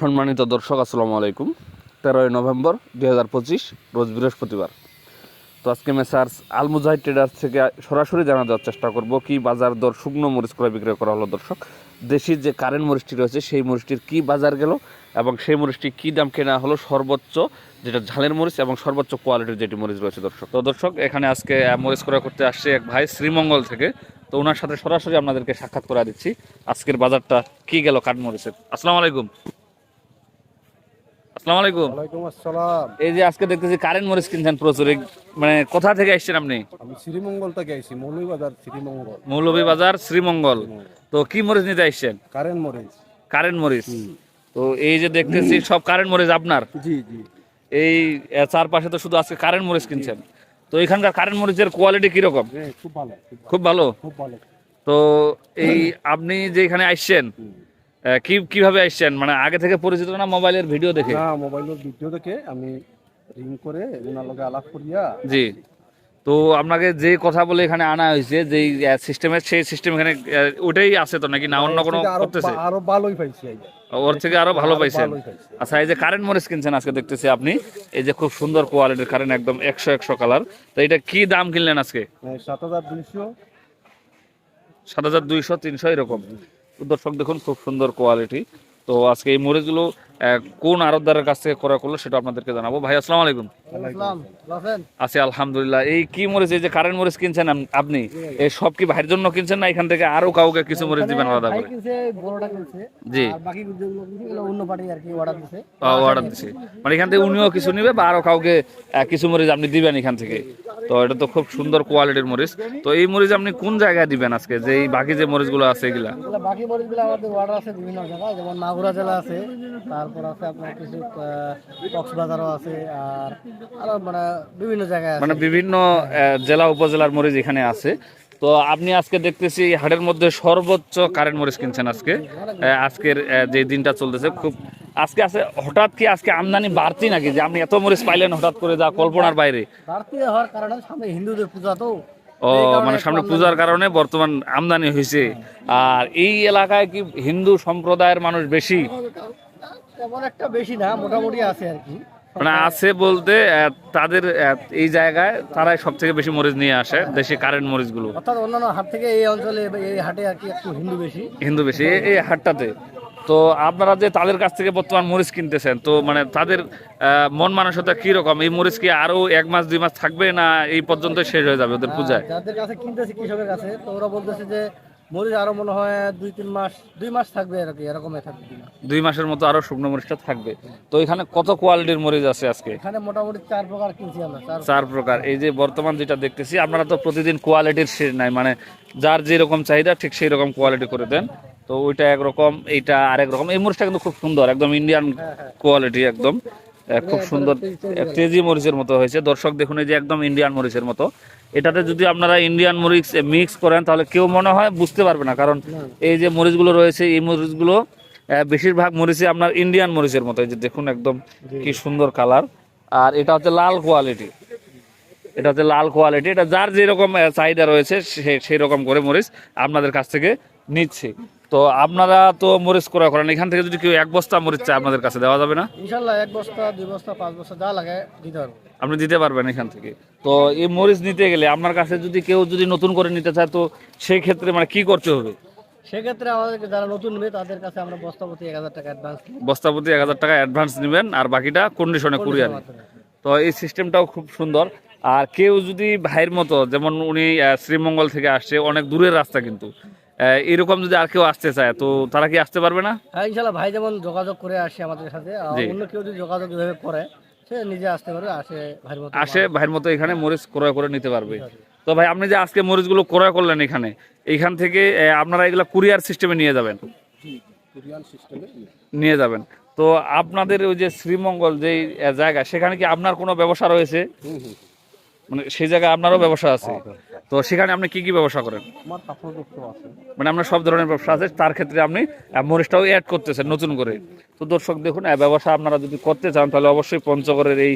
সম্মানিত দর্শক, আসসালামু আলাইকুম। তেরোই নভেম্বর দুই হাজার পঁচিশ, রোজ বৃহস্পতিবার। তো আজকে মেসার্স আল মুজাহিদ ট্রেডার্স থেকে সরাসরি জানা দেওয়ার চেষ্টা করব, কি বাজার দর শুকনো মরিচ ক্রয় বিক্রয় করা হলো দর্শক? দেশি যে কারেন্ট মরিচটি রয়েছে, সেই মরিচটির কি বাজার গেল এবং সেই মরিচটি কি দাম কেনা হলো? সর্বোচ্চ যেটা ঝালের মরিচ এবং সর্বোচ্চ কোয়ালিটির যেটি মরিচ রয়েছে দর্শক। তো দর্শক, এখানে আজকে মরিচ ক্রয় করতে আসছে এক ভাই শ্রীমঙ্গল থেকে। তো ওনার সাথে সরাসরি আপনাদেরকে সাক্ষাৎ করা দিচ্ছি। আজকের বাজারটা কি গেল কাঠ মরিচের? আসসালামু আলাইকুম। আসসালামু আলাইকুম। ওয়ালাইকুম আসসালাম। এই যে আজকে দেখতেছি কারেন্ট মরিচ কিনছেন প্রচুর। মানে কোথা থেকে আসছেন আপনি? আমি শ্রীমঙ্গল থেকে আইছি মৌলভীবাজার শ্রীমঙ্গল। মৌলভীবাজার শ্রীমঙ্গল। তো কি মরিচ নিতে আসছেন? কারেন্ট মরিচ। কারেন্ট মরিচ। তো এই যে দেখতেছি সব কারেন্ট মরিচ আপনার? জি জি। এই চারপাশে তো শুধু আজকে কারেন্ট মরিচ কিনছেন। তো এখানকার কারেন্ট মরিচের কোয়ালিটি কীরকম হ্যাঁ খুব ভালো খুব ভালো। খুব ভালো? তো এই আপনি যে এখানে আসছেন কি কীভাবে আসছেন? মানে আগে থেকে পরিচিত না মোবাইলের ভিডিও দেখে? না মোবাইলের ভিডিও দেখে আমি রিং করে ওনার লগে আলাপ করিয়া জি। তো আপনাকে যে কথা বলে এখানে আনা হয়েছে যে সিস্টেমের সেই সিস্টেম এখানে ওটাই আছে তো নাকি? না অন্য কোনো করতেছে? আরও ভালোই পাইছি ওর থেকে আরও ভালো পাইছেন? আচ্ছা এই যে কারেন্ট মরিচ কিনছেন আজকে দেখতেছি আপনি এই যে খুব সুন্দর কোয়ালিটির কারেন্ট একদম একশো একশো কালার তো এটা কি দাম কিনলেন আজকে? হ্যাঁ, সাত হাজার দুইশো। সাত হাজার দুইশো তিনশো এরকম। দর্শক দেখুন খুব সুন্দর কোয়ালিটি তো আজকে এই মরিচগুলো কোন আরতদারের কাছ থেকে করা করল সেটা আপনাদেরকে জানাব। ভাই আসসালামু আলাইকুম। আছি আলহামদুলিল্লাহ। এই কি মরিচ এই যে কারেন্ট মরিচ কিনছেন আপনি এই সব কি ভাইয়ের জন্য কিনছেন না এখান থেকে আরও কাউকে কিছু মরিচ দিবেন আলাদা করে? জি। আর অর্ডার দিছে। মানে এখান থেকে উনিও কিছু নিবে বা আরও কাউকে কিছু মরিচ আপনি দিবেন এখান থেকে। তো এটা তো খুব সুন্দর কোয়ালিটির মরিচ। তো এই মরিচ আপনি কোন জায়গায় দিবেন আজকে? যে এই বাকি যে মরিচগুলো আছে এগুলা? বাকি মরিচগুলো আমাদের অর্ডার আছে বিভিন্ন জায়গায় যেমন মাগুরা জেলা আছে তারপর আছে আপনার কিছু কক্সবাজারও আছে আর আরও মানে বিভিন্ন জায়গায় মানে বিভিন্ন জেলা উপজেলার মরিচ এখানে আছে। তো আপনি আজকে দেখতেছি হাটের মধ্যে সর্বোচ্চ কারেন্ট মরিচ কিনছেন আজকে। আজকের যে দিনটা চলতেছে খুব আজকে আছে হঠাৎ কি আজকে আমদানি বাড়তি নাকি? যে আপনি এত মরিচ পাইলেন হঠাৎ করে যা কল্পনার বাইরে। বাড়তি হওয়ার কারণে সামনে হিন্দুদের পূজা তো। ও মানে সামনে পূজার কারণে বর্তমান আমদানি হয়েছে। আর এই এলাকায় কি হিন্দু সম্প্রদায়ের মানুষ বেশি? তেমন একটা বেশি না মোটামুটি আছে আর কি। মানে আছে বলতে তাদের এই জায়গায় তারাই সব থেকে বেশি মরিচ নিয়ে আসে দেশি কারেন্ট মরিচগুলো। অর্থাৎ অন্যান্য হাট থেকে এই অঞ্চলে এই হাটে আর কি একটু হিন্দু বেশি। হিন্দু বেশি এই- হাটটাতে। তো আপনারা যে তাদের কাছ থেকে বর্তমান মরিচ কিনতেছেন তো মানে তাদের মন মানসতা কি রকম? এই মরিচ কি আরও এক মাস দুই মাস থাকবে না এই পর্যন্ত শেষ হয়ে যাবে ওদের পূজায়? আর যাদের কাছে কিনতেছি কৃষকের কাছে তো ওরা বলতেছে যে মরিচ আরও মনে হয় দুই তিন মাস দুই মাস থাকবে আর কি এরকমই থাকবে দুই মাসের মতো আরও শুকনো মরিচটা থাকবে। তো এখানে কত কোয়ালিটির মরিচ আছে আজকে? এখানে মোটামুটি চার প্রকার কিনছি আমরা চার প্রকার। এই যে বর্তমান যেটা দেখতেছি আপনারা তো প্রতিদিন কোয়ালিটির শেষ নাই মানে যার যেরকম চাহিদা ঠিক সেই রকম কোয়ালিটি করে দেন। তো ওইটা একরকম এইটা আরেক রকম। এই মরিচটা কিন্তু খুব সুন্দর একদম ইন্ডিয়ান কোয়ালিটি একদম। খুব সুন্দর তেজি মরিচের মতো হয়েছে। দর্শক দেখুন এই যে একদম ইন্ডিয়ান মরিচের মতো। এটাতে যদি আপনারা ইন্ডিয়ান মরিচ মিক্স করেন তাহলে কেউ মনে হয় বুঝতে পারবে না। কারণ এই যে মরিচগুলো রয়েছে এই মরিচগুলো বেশিরভাগ মরিচে আপনার ইন্ডিয়ান মরিচের মতো। এই যে দেখুন একদম কি সুন্দর কালার আর এটা হচ্ছে লাল কোয়ালিটি এটা হচ্ছে লাল কোয়ালিটি এটা যার যেরকম চাহিদা রয়েছে সে- সেই রকম করে মরিচ আপনাদের কাছ থেকে নিচ্ছে। তো আপনারা তো মরিচ ক্রয় করেন এখান থেকে যদি কেউ এক বস্তা মরিচ চায় আপনাদের কাছে দেওয়া যাবে না? ইনশাল্লাহ এক বস্তা দুই বস্তা পাঁচ বস্তা যা লাগে দিতে পারব। আপনি দিতে পারবেন এখান থেকে। তো এই মরিচ নিতে গেলে আপনার কাছে যদি কেউ যদি নতুন করে নিতে চায় তো সেই ক্ষেত্রে মানে কি করতে হবে? সেক্ষেত্রে আমাদেরকে যারা নতুন নেবে তাদের কাছে আমরা বস্তা প্রতি এক হাজার টাকা অ্যাডভান্স বস্তা এক হাজার টাকা অ্যাডভান্স নেবেন আর বাকিটা কন্ডিশনে কুরিয়ার তো এই সিস্টেমটাও খুব সুন্দর। আর কেউ যদি ভাইয়ের মতো যেমন উনি শ্রীমঙ্গল থেকে আসছে অনেক দূরের রাস্তা কিন্তু। এরকম যদি আর কেউ আসতে চায় তো তারা কি আসতে পারবে না? হ্যাঁ ইনশাল্লাহ ভাই যেমন যোগাযোগ করে আসে আমাদের সাথে অন্য কেউ যদি যোগাযোগ করে সে নিজে আসতে পারবে আসে ভাইয়ের মতো আসে ভাইয়ের মতো এখানে মরিচ ক্রয় করে নিতে পারবে। তো ভাই আপনি যে আজকে মরিচগুলো ক্রয় করলেন এখানে এইখান থেকে আপনারা এগুলো কুরিয়ার সিস্টেমে নিয়ে যাবেন? নিয়ে যাবেন। তো আপনাদের ওই যে শ্রীমঙ্গল যে জায়গা সেখানে কি আপনার কোনো ব্যবসা রয়েছে? মানে সেই জায়গায় আপনারও ব্যবসা আছে? তো সেখানে আপনি কি কি ব্যবসা করেন? আমার কাপড় দোকান আছে। মানে আপনার সব ধরনের ব্যবসা আছে তার ক্ষেত্রে আপনি মরিচটাও অ্যাড করতেছেন নতুন করে। তো দর্শক দেখুন ব্যবসা আপনারা যদি করতে চান তাহলে অবশ্যই পঞ্চগড়ের এই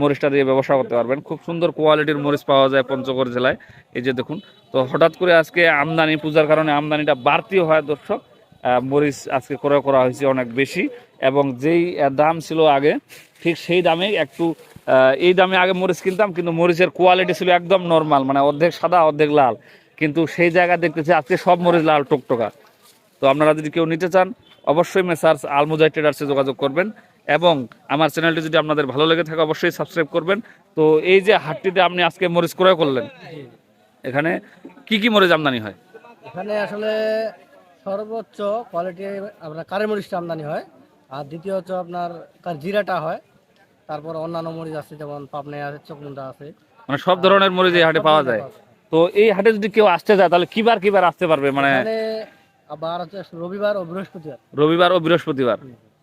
মরিচটা দিয়ে ব্যবসা করতে পারবেন। খুব সুন্দর কোয়ালিটির মরিচ পাওয়া যায় পঞ্চগড় জেলায়। এই যে দেখুন তো হঠাৎ করে আজকে আমদানি পূজার কারণে আমদানিটা বাড়তিও হয় দর্শক। মরিচ আজকে ক্রয় করা হয়েছে অনেক বেশি এবং যেই দাম ছিল আগে ঠিক সেই দামে একটু এই দামে আগে মরিচ কিনতাম, কিন্তু মরিচের কোয়ালিটি ছিল একদম নর্মাল মানে অর্ধেক সাদা, অর্ধেক লাল। কিন্তু সেই জায়গায় দেখতেছি আজকে সব মরিচ লাল, টকটকা। তো আপনারা যদি কেউ নিতে চান, অবশ্যই মেসার্স আলমুজাই ট্রেডার্সে যোগাযোগ করবেন এবং আমার চ্যানেলটি যদি আপনাদের ভালো লেগে থাকে, অবশ্যই সাবস্ক্রাইব করবেন। তো এই যে হাটটিতে আপনি আজকে মরিচ ক্রয় করলেন, এখানে কি কি মরিচ আমদানি হয়? এখানে আসলে সর্বোচ্চ কোয়ালিটি আপনার কারি মরিচটা আমদানি হয়, আর দ্বিতীয় হচ্ছে আপনার কার জিরাটা হয়। তারপর অন্যান্য মরিচ আছে যেমন পাবনে আছে চকমুন্ডা আছে। মানে সব ধরনের মরিচ এই হাটে পাওয়া যায়। তো এই হাটে যদি কেউ আসতে যায় তাহলে কিবার কিবার আসতে পারবে? মানে আবার হচ্ছে রবিবার ও বৃহস্পতিবার। রবিবার ও বৃহস্পতিবার।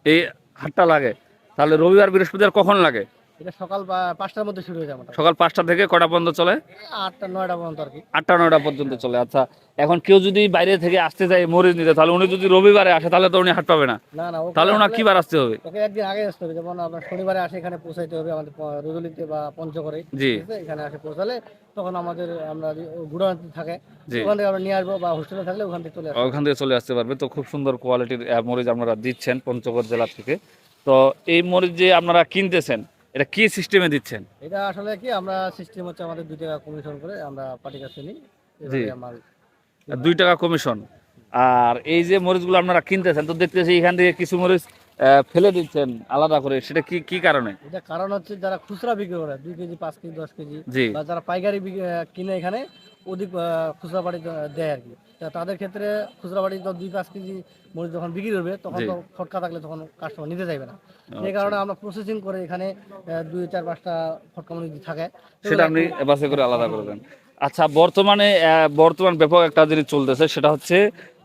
এই হাটটা লাগে। তাহলে রবিবার বৃহস্পতিবার কখন লাগে? এটা সকাল পাঁচটার মধ্যে শুরু হয়ে মোটামুটি। সকাল পাঁচটা থেকে কটা পর্যন্ত চলে? আটটা নয়টা পর্যন্ত আর কি। আটটা নয়টা পর্যন্ত চলে আচ্ছা। এখন কেউ যদি বাইরে থেকে আসতে চায় মরিচ নিতে তাহলে উনি যদি রবিবারে আসে তাহলে তো উনি হাট পাবে না। না না তাহলে ওনার আসলে- কি বার আসতে হবে? ওকে একদিন আগে আসতে হবে যেমন আপনার শনিবারে আসে এখানে পৌঁছাইতে হবে আমাদের বা পঞ্চগড়ে জি। এখানে আসে পৌঁছালে তখন আমাদের আমরা থাকে। ওখান থেকে আমরা নিয়ে আসব বা হোস্টেলে থাকলে ওখান থেকে চলে আসব। ওখান থেকে চলে আসতে পারবে। তো খুব সুন্দর কোয়ালিটির মরিচ আপনারা দিচ্ছেন পঞ্চগড় জেলা থেকে। তো এই মরিচ যে আপনারা কিনতেছেন এটা কি সিস্টেমে দিচ্ছেন? এটা আসলে কি আমরা সিস্টেম হচ্ছে আমাদের দুই টাকা কমিশন করে আমরা পার্টি কাছে নিই। আমার দুই টাকা কমিশন আর এই যে মরিচগুলো আপনারা কিনতেছেন তো দেখতেছি এখান থেকে কিছু মরিচ ফেলে দিচ্ছেন আলাদা করে। সেটা কি কি কারণে? এটা কারণ হচ্ছে যারা খুচরা বিক্রি করে দুই কেজি পাঁচ কেজি দশ কেজি বা যারা পাইকারি কিনে এখানে অধিক খুচরা বাড়ি দেয় আর কি। তাদের ক্ষেত্রে খুচরা বাড়ি তো দুই পাঁচ কেজি মরিচ যখন বিক্রি করবে তখন তো ফটকা থাকলে তখন কাস্টমার নিতে চাইবে না। আচ্ছা। সেই কারণে আমরা প্রসেসিং করে এখানে দুই চার পাঁচটা ফটকা মরিচ থাকে। সেটা আপনি বাসে করে আলাদা করে দেন। আচ্ছা বর্তমানে বর্তমান ব্যাপক একটা জিনিস চলতেছে সেটা হচ্ছে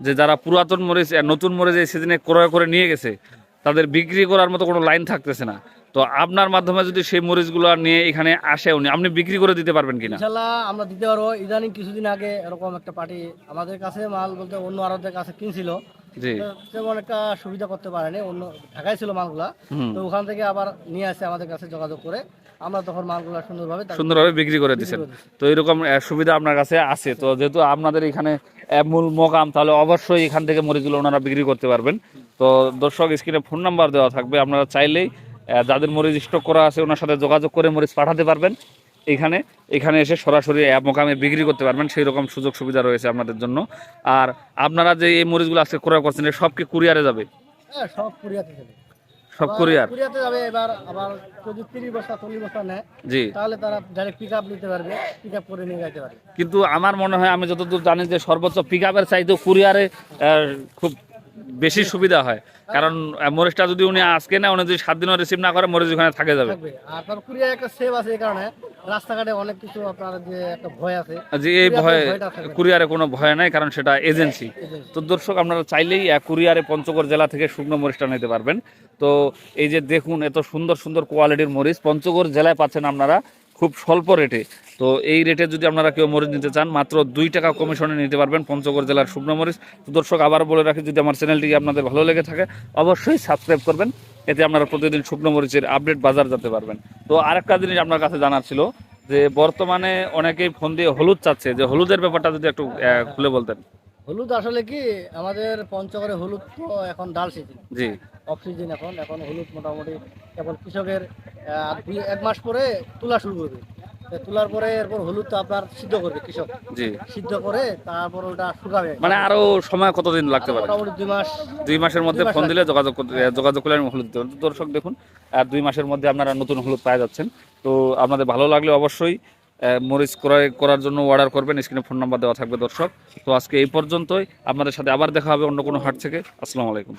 যে যারা পুরাতন মরিচ নতুন মরিচ এই সিজনে ক্রয় করে নিয়ে গেছে তাদের বিক্রি করার মতো কোনো লাইন থাকতেছে না। তো আপনার মাধ্যমে যদি সেই মরিচগুলো নিয়ে এখানে আসে উনি আপনি বিক্রি করে দিতে পারবেন কিনা? ইনশাল্লাহ আমরা দিতে পারব। ইদানিং কিছুদিন আগে এরকম একটা পার্টি আমাদের কাছে মাল বলতে অন্য আরদের কাছে কিনছিল। জি। তেমন একটা সুবিধা করতে পারেনি। অন্য ঢাকায় ছিল মালগুলা। তো ওখান থেকে আবার নিয়ে আসে আমাদের কাছে যোগাযোগ করে। আমরা তখন মালগুলা সুন্দরভাবে তাকে সুন্দরভাবে বিক্রি করে দিচ্ছেন। তো এরকম সুবিধা আপনার কাছে আছে? তো যেহেতু আপনাদের এখানে মূল মোকাম তাহলে অবশ্যই এখান থেকে মরিচগুলো ওনারা বিক্রি করতে পারবেন। তো দর্শক স্ক্রিনে ফোন নাম্বার দেওয়া থাকবে। আপনারা চাইলেই যাদের মরিচ স্টক করা আছে ওনার সাথে যোগাযোগ করে মরিচ পাঠাতে পারবেন। এখানে এখানে এসে সরাসরি মোকামে বিক্রি করতে পারবেন। সেই রকম সুযোগ সুবিধা রয়েছে আপনাদের জন্য। আর আপনারা যে এই মরিচগুলো আজকে ক্রয় করছেন এ সব কি কুরিয়ারে যাবে? হ্যাঁ সব কুরিয়াতে যাবে। সব কুরিয়ার? কুরিয়াতে যাবে এবার আবার যদি তিরিশ বস্তা চল্লিশ বস্তা নেয় জি। তাহলে তারা ডাইরেক্ট পিক নিতে পারবে পিক করে নিয়ে যেতে পারবে। কিন্তু আমার মনে হয় আমি যতদূর জানি যে সর্বোচ্চ পিক আপের চাইতেও কুরিয়ারে খুব বেশি সুবিধা হয়। কারণ মরিচটা যদি উনি আজকে না উনি যদি সাত দিনও রিসিভ না করে মরিচ ওখানে থাকে যাবে। আর কুরিয়ার একটা সেভ আছে এই কারণে। রাস্তাঘাটে অনেক কিছু আপনার যে একটা ভয় আছে যে এই কুরিয়ারে ভয়ে ভয়টা থাকবে না। কুরিয়ারে কোনো ভয় নাই কারণ সেটা এজেন্সি। তো দর্শক আপনারা চাইলেই কুরিয়ারে পঞ্চগড় জেলা থেকে শুকনো মরিচটা নিতে পারবেন। তো এই যে দেখুন এত সুন্দর সুন্দর কোয়ালিটির মরিচ পঞ্চগড় জেলায় পাচ্ছেন আপনারা খুব স্বল্প রেটে তো এই রেটে যদি আপনারা কেউ মরিচ নিতে চান মাত্র দুই টাকা কমিশনে নিতে পারবেন পঞ্চগড় জেলার শুকনো মরিচ। তো দর্শক আবার বলে রাখি যদি আমার চ্যানেলটি আপনাদের ভালো লেগে থাকে অবশ্যই সাবস্ক্রাইব করবেন। এতে আপনারা প্রতিদিন শুকনো মরিচের আপডেট বাজার যেতে পারবেন। তো আরেকটা জিনিস আপনার কাছে জানার ছিল যে বর্তমানে অনেকেই ফোন দিয়ে হলুদ চাচ্ছে যে হলুদের ব্যাপারটা যদি একটু খুলে বলতেন। হলুদ আসলে কি আমাদের পঞ্চগড়ে হলুদ তো এখন ডাল সিজন জি। অফ সিজন এখন এখন হলুদ মোটামুটি কেবল কৃষকের এক মাস পরে তোলা শুরু করবে। তোলার পরে এরপর হলুদ তো আপনার সিদ্ধ করবে কৃষক। জি। সিদ্ধ করে তারপর ওটা শুকাবে। মানে আরও সময় কতদিন লাগতে পারে? মোটামুটি দুই মাস। দুই মাসের মধ্যে ফোন দিলে যোগাযোগ যোগাযোগ করলে আমি হলুদ দেবেন দর্শক দেখুন আর দুই মাসের মধ্যে আপনারা নতুন হলুদ পাওয়া যাচ্ছেন। তো আপনাদের ভালো লাগলে অবশ্যই মরিচ ক্রয় করার জন্য অর্ডার করবেন। স্ক্রিনে ফোন নাম্বার দেওয়া থাকবে দর্শক। তো আজকে এই পর্যন্তই। আপনাদের সাথে আবার দেখা হবে অন্য কোনো হাট থেকে। আসসালামু আলাইকুম।